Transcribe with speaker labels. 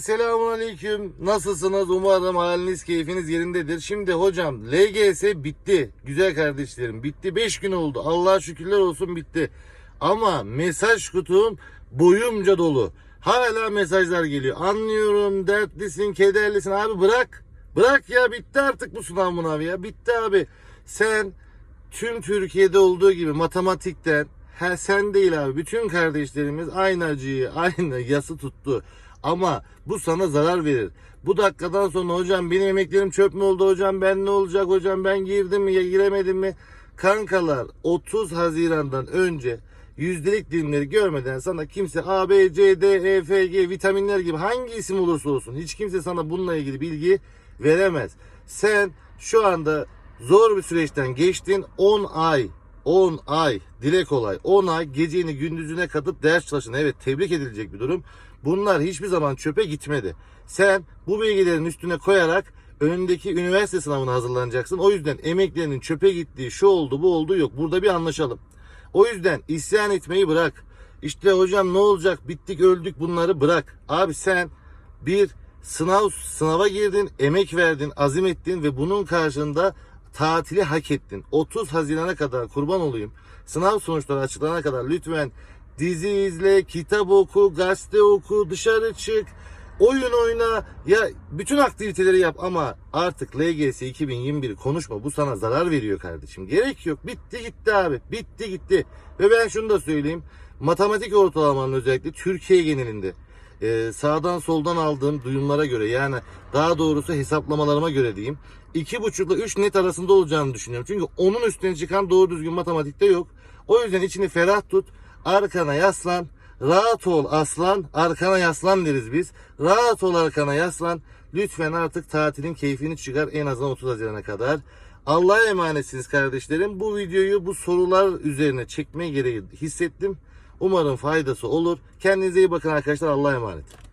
Speaker 1: selamun aleyküm. Nasılsınız? Umarım haliniz, keyfiniz yerindedir. Şimdi hocam LGS bitti. Güzel kardeşlerim bitti. 5 gün oldu. Allah'a şükürler olsun bitti. Ama mesaj kutum boyumca dolu. Hala mesajlar geliyor. Anlıyorum, dertlisin, kederlisin. Abi bırak. Bırak ya bitti artık bu sınav mınavı ya. Bitti abi. Sen tüm Türkiye'de olduğu gibi matematikten her sen değil abi bütün kardeşlerimiz aynı acıyı aynı yası tuttu. Ama bu sana zarar verir. Bu dakikadan sonra hocam benim emeklerim çöp mü oldu hocam ben ne olacak hocam ben girdim mi ya giremedim mi? Kankalar 30 Haziran'dan önce yüzdelik dilimleri görmeden sana kimse A, B, C, D, E, F, G vitaminler gibi hangi isim olursa olsun hiç kimse sana bununla ilgili bilgi veremez. Sen şu anda zor bir süreçten geçtin 10 ay 10 ay dile kolay 10 ay geceni gündüzüne katıp ders çalışın evet tebrik edilecek bir durum bunlar hiçbir zaman çöpe gitmedi. Sen bu bilgilerin üstüne koyarak önündeki üniversite sınavına hazırlanacaksın. O yüzden emeklerinin çöpe gittiği şu oldu bu oldu yok. Burada bir anlaşalım. O yüzden isyan etmeyi bırak. İşte hocam ne olacak? Bittik öldük bunları bırak. Abi sen bir sınav sınava girdin, emek verdin, azim ettin ve bunun karşında tatili hak ettin. 30 Haziran'a kadar kurban olayım. Sınav sonuçları açıklanana kadar lütfen dizi izle, kitap oku, gazete oku, dışarı çık, oyun oyna. Ya bütün aktiviteleri yap ama artık LGS 2021 konuşma. Bu sana zarar veriyor kardeşim. Gerek yok. Bitti gitti abi. Bitti gitti. Ve ben şunu da söyleyeyim. Matematik ortalamanın özellikle Türkiye genelinde e, sağdan soldan aldığım duyumlara göre yani daha doğrusu hesaplamalarıma göre diyeyim 2,5 ile 3 net arasında olacağını düşünüyorum. Çünkü onun üstüne çıkan doğru düzgün matematikte yok. O yüzden içini ferah tut. Arkana yaslan. Rahat ol aslan. Arkana yaslan deriz biz. Rahat ol arkana yaslan. Lütfen artık tatilin keyfini çıkar en azından 30 Haziran'a kadar. Allah'a emanetsiniz kardeşlerim. Bu videoyu bu sorular üzerine çekme gereği hissettim. Umarım faydası olur. Kendinize iyi bakın arkadaşlar. Allah'a emanet.